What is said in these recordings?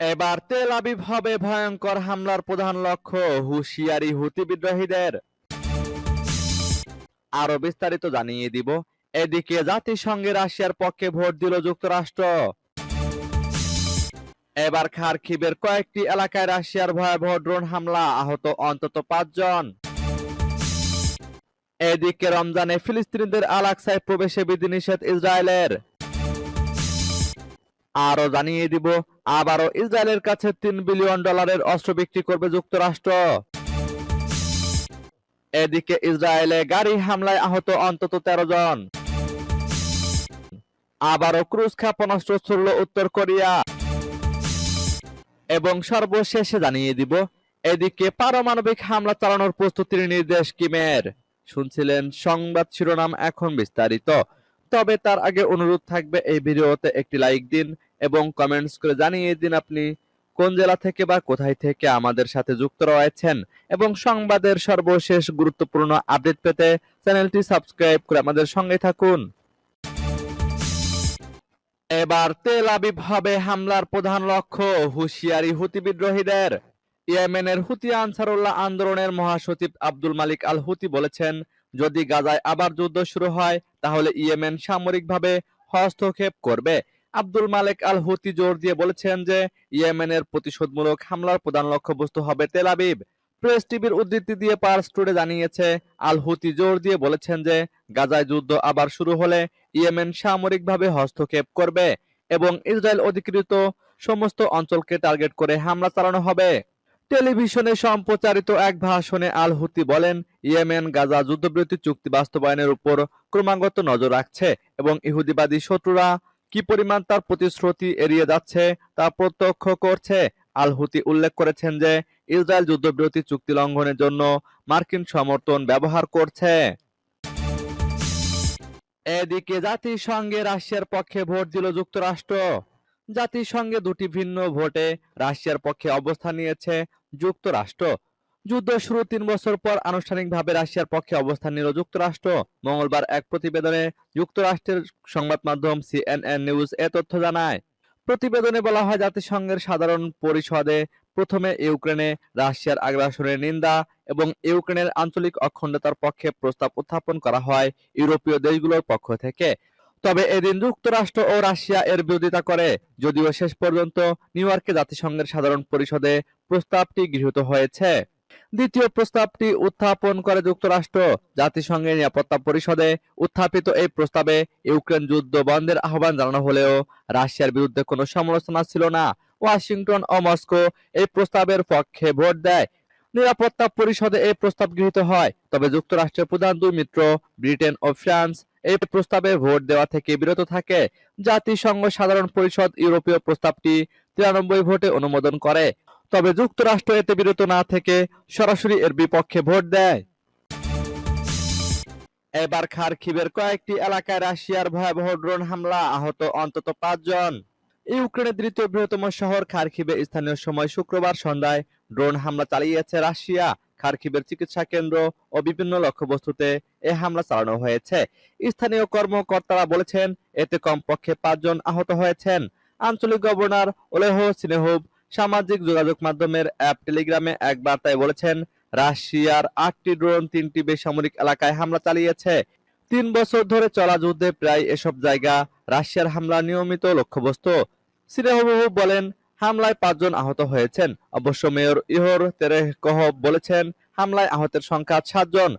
এবার Tel Aviv হবে ভয়ঙ্কর হামলার প্রধান লক্ষ্য হুঁশিয়ারি হুতি বিদ্রোহীদের। আরও বিস্তারিত জানিয়ে দিব। এদিকে জাতিসংঘে রাশিয়ার পক্ষে ভোট দিল যুক্তরাষ্ট্র। এবার খারকিবের কয়েকটি এলাকায় রাশিয়ার ভয়াবহ ড্রোন হামলা, আহত অন্তত পাঁচজন। এদিকে রমজানে ফিলিস্তিনিদের আলাকসায় প্রবেশে বিধিনিষেধ ইসরায়েলের। আরও জানিয়ে দিব, আবারও ইসরায়েলের কাছে তিন বিলিয়ন ডলারের অস্ত্র বিক্রি করবে যুক্তরাষ্ট্র। এদিকে ইসরায়েলে গাড়ি হামলায় আহত অন্তত তেরো জন। আবারও ক্রুজ ক্ষেপণাস্ত্র ছুড়ল উত্তর কোরিয়া। এবং সর্বশেষে জানিয়ে দিব, এদিকে পারমাণবিক হামলা চালানোর প্রস্তুতির নির্দেশ কিমের। শুনছিলেন সংবাদ শিরোনাম এখন বিস্তারিত। তবে তার আগে অনুরোধ থাকবে এই ভিডিওতে একটি লাইক দিন এবং কমেন্টস করে জানিয়ে দিন আপনি কোন জেলা থেকে বা কোথায় থেকে আমাদের সাথে যুক্ত রয়েছেন। এবং সংবাদের সর্বশেষ গুরুত্বপূর্ণ আপডেট পেতে চ্যানেলটি সাবস্ক্রাইব করে আমাদের সঙ্গে থাকুন। এবার তেল আবিব হবে হামলার প্রধান লক্ষ্য হুঁশিয়ারি হুতি বিদ্রোহীদের। ইয়েমেনের হুতি আনসারুল্লাহ আন্দোলনের মহাসচিব আব্দুল মালিক আল হুতি বলেছেন যদি গাজায় আবার যুদ্ধ শুরু হয়, তাহলে ইয়েমেন সামরিকভাবে হস্তক্ষেপ করবে। আব্দুল মালিক আল হুতি জোর দিয়ে বলেছেন যে, ইয়েমেনের প্রতিশোধমূলক হামলার প্রধান লক্ষ্যবস্তু হবে তেল আবিব। প্রেস টিভির উদ্ধৃতি দিয়ে পার্স টুডে জানিয়েছে আল হুতি জোর দিয়ে বলেছেন যে, গাজায় যুদ্ধ আবার শুরু হলে ইয়েমেন সামরিকভাবে হস্তক্ষেপ করবে এবং ইসরায়েল অধিকৃত সমস্ত অঞ্চলকে টার্গেট করে হামলা চালানো হবে। টেলিভিশনে সম্প্রচারিত এক ভাষণে আল হুতি বলেন, ইয়েমেন গাজা যুদ্ধবিরতি চুক্তি বাস্তবায়নের উপর ক্রমাগত নজর রাখছে এবং ইহুদিবাদী শত্রুরা কি পরিমাণ তার প্রতিশ্রুতি এড়িয়ে যাচ্ছে তা প্রত্যক্ষ করছে। আল হুতি উল্লেখ করেছেন যে, ইসরায়েল যুদ্ধবিরতি চুক্তি লঙ্ঘনের জন্য মার্কিন সমর্থন ব্যবহার করছে। এদিকে জাতিসংঘে রাশিয়ার পক্ষে ভোট দিল যুক্তরাষ্ট্র। জাতিসংঘে দুটি ভিন্ন ভোটে রাশিয়ার পক্ষে অবস্থান নিয়েছে যুক্তরাষ্ট্র। যুদ্ধ শুরু তিন বছর পর আনুষ্ঠানিকভাবে রাশিয়ার পক্ষে অবস্থান নিল যুক্তরাষ্ট্র। মঙ্গলবার এক প্রতিবেদনে যুক্তরাষ্ট্রের সংবাদ মাধ্যম সিএনএন নিউজ এ তথ্য জানায়, প্রতিবেদনে বলা হয় জাতিসংঘের সাধারণ পরিষদে প্রথমে ইউক্রেনে রাশিয়ার আগ্রাসনের নিন্দা এবং ইউক্রেনের আঞ্চলিক অখণ্ডতার পক্ষে প্রস্তাব উত্থাপন করা হয় ইউরোপীয় দেশগুলোর পক্ষ থেকে। তবে এদিন যুক্তরাষ্ট্র ও রাশিয়া এর বিরোধিতা করে, যদিও শেষ পর্যন্ত নিউ ইয়র্কে জাতিসংঘের সাধারণ পরিষদে প্রস্তাবটি গৃহীত হয়েছে। দ্বিতীয় প্রস্তাবটি উত্থাপন করে যুক্তরাষ্ট্র। জাতিসংঘের নিরাপত্তা পরিষদে উত্থাপিত এই প্রস্তাবে ইউক্রেন যুদ্ধ বন্ধের আহ্বান জানানো হলেও রাশিয়ার বিরুদ্ধে কোনো সমালোচনা ছিল না। ওয়াশিংটন ও মস্কো এই প্রস্তাবের পক্ষে ভোট দেয়। নিরাপত্তা পরিষদে এই প্রস্তাব গৃহীত হয়, তবে যুক্তরাষ্ট্রের প্রধান দুই মিত্র, ব্রিটেন ও ফ্রান্স এই প্রস্তাবে ভোট দেওয়া থেকে বিরত থাকে জাতিসংঘ সাধারণ পরিষদ ইউরোপীয় প্রস্তাবটি তিরানব্বই ভোটে অনুমোদন করে। তবে যুক্তরাষ্ট্র এতে বিরত না থেকে সরাসরি এর বিপক্ষে ভোট দেয়। এবার খারকিবের কয়েকটি এলাকায় রাশিয়ার ভয়াবহ ড্রোন হামলা, আহত অন্তত পাঁচজন। ইউক্রেনের দ্বিতীয় বৃহত্তম শহর খারকিবে স্থানীয় সময় শুক্রবার সন্ধ্যায় ড্রোন হামলা চালিয়েছে রাশিয়া। খারকিবের চিকিৎসা কেন্দ্র ও বিভিন্ন লক্ষ্যবস্তুতে এ হামলা চালানো হয়েছে। স্থানীয় কর্মকর্তারা বলেছেন, এতে কমপক্ষে পাঁচজন আহত হয়েছেন। আঞ্চলিক গভর্নর ওলেহ সিনেহুব সামাজিক যোগাযোগ মাধ্যমের অ্যাপ টেলিগ্রামে এক বার্তায় বলেছেন, রাশিয়ার আটটি ড্রোন তিনটি বেসামরিক এলাকায় হামলা চালিয়েছে। তিন বছর ধরে চলা যুদ্ধে প্রায় এসব জায়গা রাশিয়ার হামলা নিয়মিত লক্ষ্যবস্তু। সিনেহবু বলেন হামলায় পাঁচজন আহত হয়েছেন। অবশ্য মেয়র ইহর তেরেকহ বলেছেন, হামলায় আহতের সংখ্যা সাতজন।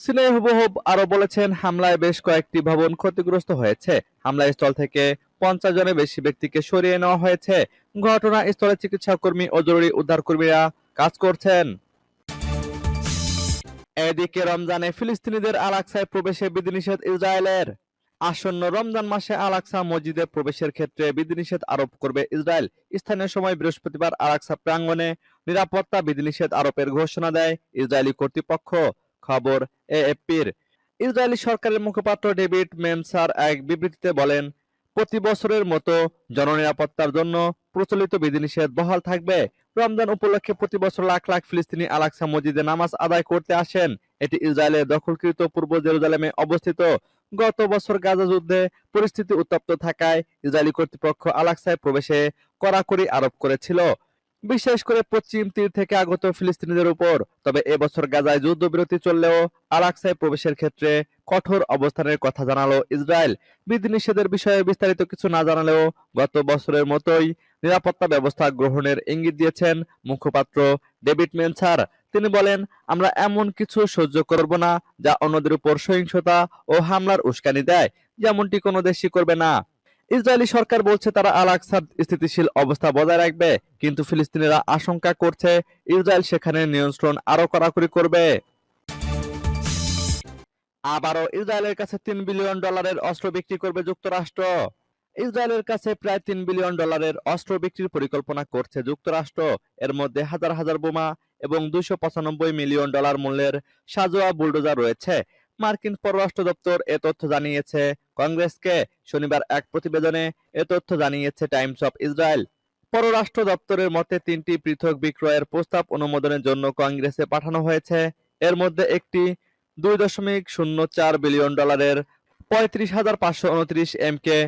সিনেহবুহব আরও বলেছেন, হামলায় বেশ কয়েকটি ভবন ক্ষতিগ্রস্ত হয়েছে। হামলা স্থল থেকে পঞ্চাশ জনের বেশি ব্যক্তিকে সরিয়ে নেওয়া হয়েছে। ঘটনাস্থলে চিকিৎসা কর্মী ও জরুরি উদ্ধার কর্মীরা কাজ করছেন। এদিকে রমজানে ফিলিস্তিনিদের আলাকসায় প্রবেশে বিধিনিষেধ ইসরায়েলের। আসন্ন রমজান মাসে আলাকসা মসজিদে প্রবেশের ক্ষেত্রে বিধিনিষেধ আরোপ করবে ইসরায়েল। স্থানীয় সময় বৃহস্পতিবার আলাকসা প্রাঙ্গণে নিরাপত্তা বিধিনিষেধ আরোপের ঘোষণা দেয় ইসরায়েলি কর্তৃপক্ষ। খবর এএফপির। ইসরায়েলি সরকারের মুখপাত্র ডেভিড মেনসার এক বিবৃতিতে বলেন, প্রতি বছরের মতো জননিরাপত্তার জন্য প্রচলিত বিধিনিষেধ বহাল থাকবে। রমজান উপলক্ষে প্রতি বছর লাখ লাখ ফিলিস্তিনি আলাকসা মসজিদে নামাজ আদায় করতে আসেন। এটি ইসরায়েলের দখলকৃত পূর্ব জেরুজালেমে অবস্থিত। গত বছর গাজা যুদ্ধে পরিস্থিতি উত্তপ্ত থাকায় ইসরায়েলি কর্তৃপক্ষ আলাক্সায় প্রবেশে কড়াকড়ি আরোপ করেছিল। বিশেষ করে পশ্চিম তীর থেকে আগত ফিলিস্তিনিদের উপর। তবে এবছর গাজায় যুদ্ধবিরতি চললেও আলাক্সায় প্রবেশের ক্ষেত্রে কঠোর অবস্থানের কথা জানালো ইসরায়েল। বিধিনিষেধের বিষয়ে বিস্তারিত কিছু না জানালেও গত বছরের মতোই নিরাপত্তা ব্যবস্থা গ্রহণের ইঙ্গিত দিয়েছেন মুখপাত্র ডেভিড মেনসার। তিনি বলেন, আমরা এমন কিছু সহ্য করব না যা অন্যদের উপর সহিংসতা ও হামলার উস্কানি দেয়, যেমনটি কোনো দেশই করবে না। ইসরায়েলি সরকার বলছে তারা আল আকসার স্থিতিশীল অবস্থা বজায় রাখবে, কিন্তু ফিলিস্তিনিরা আশঙ্কা করছে ইসরায়েল সেখানে নিয়ন্ত্রণ আরও কড়াকড়ি করবে। আবারও ইসরায়েলের কাছে তিন বিলিয়ন ডলারের অস্ত্র বিক্রি করবে যুক্তরাষ্ট্র। ইসরায়েলের কাছে প্রায় তিন বিলিয়ন ডলারের অস্ত্র বিক্রির পরিকল্পনা করছে যুক্তরাষ্ট্র। এর মধ্যে হাজার হাজার বোমা এবং পঁচানব্বই মিলিয়ন ডলার মূল্যের সাজোয়া বুলডোজার রয়েছে। মার্কিন পররাষ্ট্র দপ্তর এ তথ্য জানিয়েছে, কংগ্রেসকে শনিবার এক প্রতিবেদনে এ তথ্য জানিয়েছে টাইমস অফ ইসরায়েল। পররাষ্ট্র দপ্তরের মতে, তিনটি পৃথক বিক্রয়ের প্রস্তাব অনুমোদনের জন্য কংগ্রেসে পাঠানো হয়েছে। এর মধ্যে একটি দুই দশমিক শূন্য চার বিলিয়ন ডলারের পঁয়ত্রিশ হাজার পাঁচশো উনত্রিশ এম কে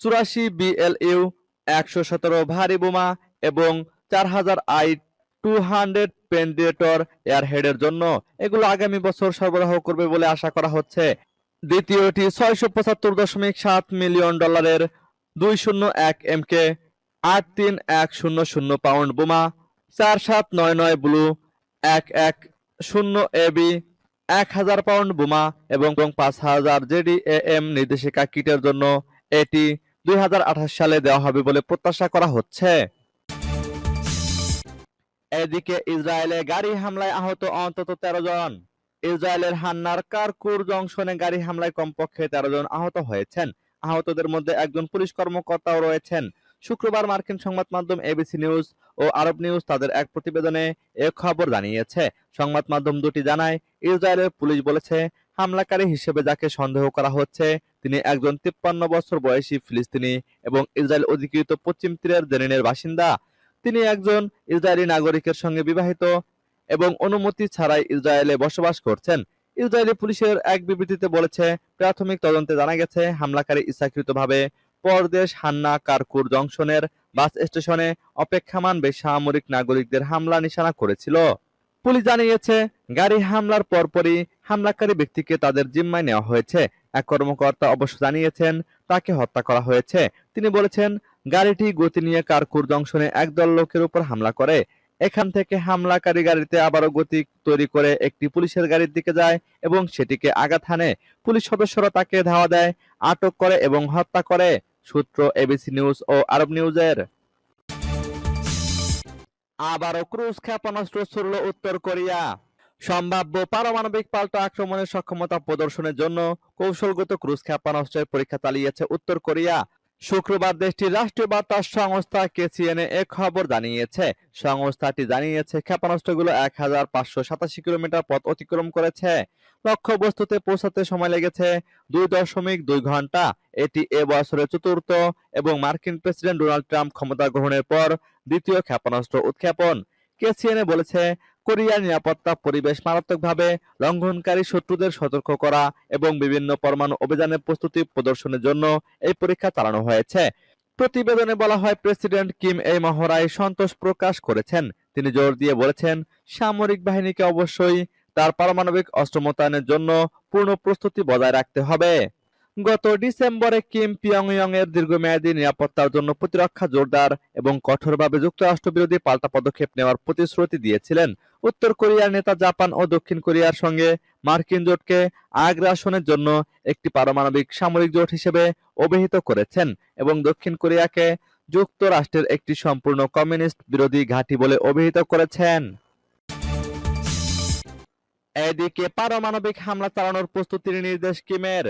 চুরাশি বিএলইউ একশো সতেরো ভারী বোমা এবং চার হাজার আই টু হান্ড্রেড পেন্ডিয়েটর এয়ারহেডের জন্য। এগুলো আগামী বছর সরবরাহ করবে বলে আশা করা হচ্ছে। দ্বিতীয়টি ছয়শো পঁচাত্তর দশমিক সাত মিলিয়ন ডলারের দুই শূন্য এক এম কে আট তিন এক শূন্য শূন্য পাউন্ড বোমা, চার সাত নয় নয় ব্লু, এক এক শূন্য এবি এক হাজার পাউন্ড বোমা এবং পাঁচ হাজার জেডি এম নির্দেশিকা কিটের জন্য এটি দুই হাজার আঠাশ সালে দেওয়া হবে বলে প্রত্যাশা করা হচ্ছে। এদিকে ইসরায়েলে গাড়ি হামলায় আহত অন্তত তেরো জন। ইসরায়েলের হান্নার কারকুর জংশনে গাড়ি হামলায় কমপক্ষে তেরো জন আহত হয়েছেন। আহতদের মধ্যে একজন পুলিশ কর্মকর্তাও রয়েছেন। শুক্রবার মার্কিন সংবাদ মাধ্যম এবিসি নিউজ ও আরব নিউজ তাদের এক প্রতিবেদনে এ খবর জানিয়েছে। সংবাদ মাধ্যম দুটি জানায়, ইসরায়েলের পুলিশ বলেছে, হামলাকারী হিসেবে যাকে সন্দেহ করা হচ্ছে, তিনি একজন তিপ্পান্ন বছর বয়সী ফিলিস্তিনি এবং ইসরায়েল অধিকৃত পশ্চিম তীরের জেনিনের বাসিন্দা। তিনি একজন ইসরায়েলি নাগরিকের সঙ্গে বিবাহিত এবং অনুমতি ছাড়াই ইসরায়েলে বসবাস করছেন। ইসরায়েলি পুলিশের এক বিবৃতিতে বলেছে, প্রাথমিক তদন্তে জানা গেছে, হামলাকারী ইচ্ছাকৃতভাবে পরদেশ হান্না কারকুর জংশনের বাস স্টেশনে অপেক্ষামান বেসামরিক নাগরিকদের হামলা নিশানা করেছিল। পুলিশ জানিয়েছে, গাড়ি হামলার পরপরই হামলাকারী ব্যক্তিকে তাদের জিম্মায় নেওয়া হয়েছে। এক কর্মকর্তা অবশ্য জানিয়েছেন, তাকে হত্যা করা হয়েছে। তিনি বলেছেন গাড়িটি গতি নিয়ে কারকুর জংশনে একদল লোকের উপর হামলা করে। এখান থেকে হামলাকারী গাড়িতে আবারও গতি তৈরি করে একটি পুলিশের গাড়ির দিকে যায় এবং সেটিকে আঘাত হানে। পুলিশ সদস্যরা তাকে ধাওয়া দেয়, আটক করে এবং হত্যা করে। সূত্র এবিসি নিউজ ও আরব নিউজের। আবারও ক্রুজ ক্ষেপণাস্ত্র ছুড়ল উত্তর কোরিয়া। সম্ভাব্য পারমাণবিক পাল্টা আক্রমণের সক্ষমতা প্রদর্শনের জন্য কৌশলগত ক্রুজ ক্ষেপণাস্ত্রের পরীক্ষা চালিয়েছে উত্তর কোরিয়া। শুক্রবার দেশটির রাষ্ট্রীয় বার্তা সংস্থা কেসিএনএ এ খবর জানিয়েছে। সংস্থাটি জানিয়েছে, ক্ষেপণাস্ত্রগুলো এক হাজার পাঁচশো সাতাশি কিলোমিটার পথ অতিক্রম করেছে। লক্ষ্যবস্তুতে পৌঁছাতে সময় লেগেছে দুই দশমিক দুই ঘণ্টা। এটি এ বছরের চতুর্থ এবং মার্কিন প্রেসিডেন্ট ডোনাল্ড ট্রাম্প ক্ষমতা গ্রহণের পর দ্বিতীয় ক্ষেপণাস্ত্র উৎক্ষেপণ। কেসিএনএ বলেছে কোরিয়ার নিরাপত্তা পরিবেশ মারাত্মকভাবে লঙ্ঘনকারী শত্রুদের সতর্ক করা এবং বিভিন্ন পরমাণু অভিযানের প্রস্তুতি প্রদর্শনের জন্য এই পরীক্ষা চালানো হয়েছে। প্রতিবেদনে বলা হয়, প্রেসিডেন্ট কিম এই মহড়ায় সন্তোষ প্রকাশ করেছেন। তিনি জোর দিয়ে বলেছেন, সামরিক বাহিনীকে অবশ্যই তার পারমাণবিক অস্ত্র মোতায়েনের জন্য পূর্ণ প্রস্তুতি বজায় রাখতে হবে। গত ডিসেম্বরে কিম পিয়ংইয়ং এর দীর্ঘমেয়াদী নিরাপত্তার জন্য প্রতিরক্ষা জোরদার এবং কঠোরভাবে যুক্তরাষ্ট্র বিরোধী পাল্টা পদক্ষেপ নেওয়ার প্রতিশ্রুতি দিয়েছিলেন উত্তর কোরিয়ার নেতা জাপান ও দক্ষিণ কোরিয়ার সঙ্গে মার্কিন জোটকে আগ্রাসনের জন্য একটি পারমাণবিক সামরিক জোট হিসেবে অভিহিত করেছেন এবং দক্ষিণ কোরিয়াকে যুক্তরাষ্ট্রের একটি সম্পূর্ণ কমিউনিস্ট বিরোধী ঘাঁটি বলে অভিহিত করেছেন। এদিকে পারমাণবিক হামলা চালানোর প্রস্তুতির নির্দেশ কিমের।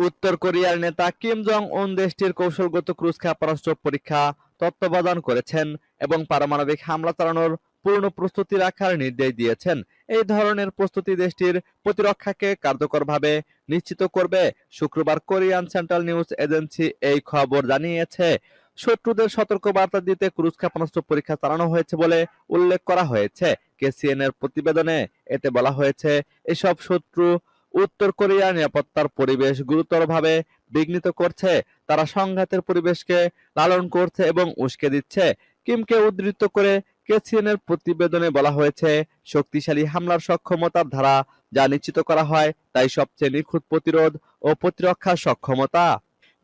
উত্তর কোরিয়ার নেতা কিম জং উন দেশটির কৌশলগত ক্রুজ ক্ষেপণাস্ত্র পরীক্ষা, তত্ত্বাবধান করেছেন এবং পারমাণবিক হামলা চালানোর পূর্ণ প্রস্তুতি রাখার নির্দেশ দিয়েছেন। এই ধরনের প্রস্তুতি দেশটির প্রতিরক্ষাকে কার্যকরভাবে নিশ্চিত করবে, শুক্রবার কোরিয়ান সেন্ট্রাল নিউজ এজেন্সি এই খবর জানিয়েছে। শত্রুদের সতর্কবার্তা দিতে ক্রুজ ক্ষেপণাস্ত্র পরীক্ষা চালানো হয়েছে বলে উল্লেখ করা হয়েছে। কেসিএন এর প্রতিবেদনে এতে বলা হয়েছে, এসব শত্রু উত্তর কোরিয়ার নিরাপত্তার পরিবেশ গুরুতরভাবে বিঘ্নিত করছে। তারা সংঘাতের পরিবেশকে লালন করছে এবং উস্কে দিচ্ছে। কিমকে উদ্ধৃত করে কেসিএনের প্রতিবেদনে বলা হয়েছে, শক্তিশালী হামলার সক্ষমতার ধারা যা নিশ্চিত করা হয় তাই সবচেয়ে নিখুঁত প্রতিরোধ ও প্রতিরক্ষার সক্ষমতা।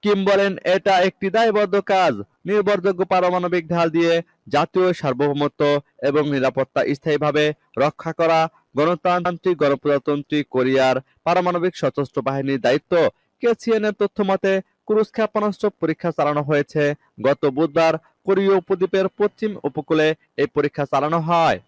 কিম বলেন, এটা একটি দায়বদ্ধ কাজ। নির্ভরযোগ্য পারমাণবিক ঢাল দিয়ে জাতীয় সার্বভৌমত্ব এবং নিরাপত্তা স্থায়ীভাবে রক্ষা করা গণতান্ত্রিক গণপ্রজাতন্ত্রী কোরিয়ার পারমাণবিক সশস্ত্র বাহিনীর দায়িত্ব। কেসিএনের তথ্য মতে ক্রুজ ক্ষেপণাস্ত্র পরীক্ষা চালানো হয়েছে। গত বুধবার কোরীয় উপদ্বীপের পশ্চিম উপকূলে এই পরীক্ষা চালানো হয়।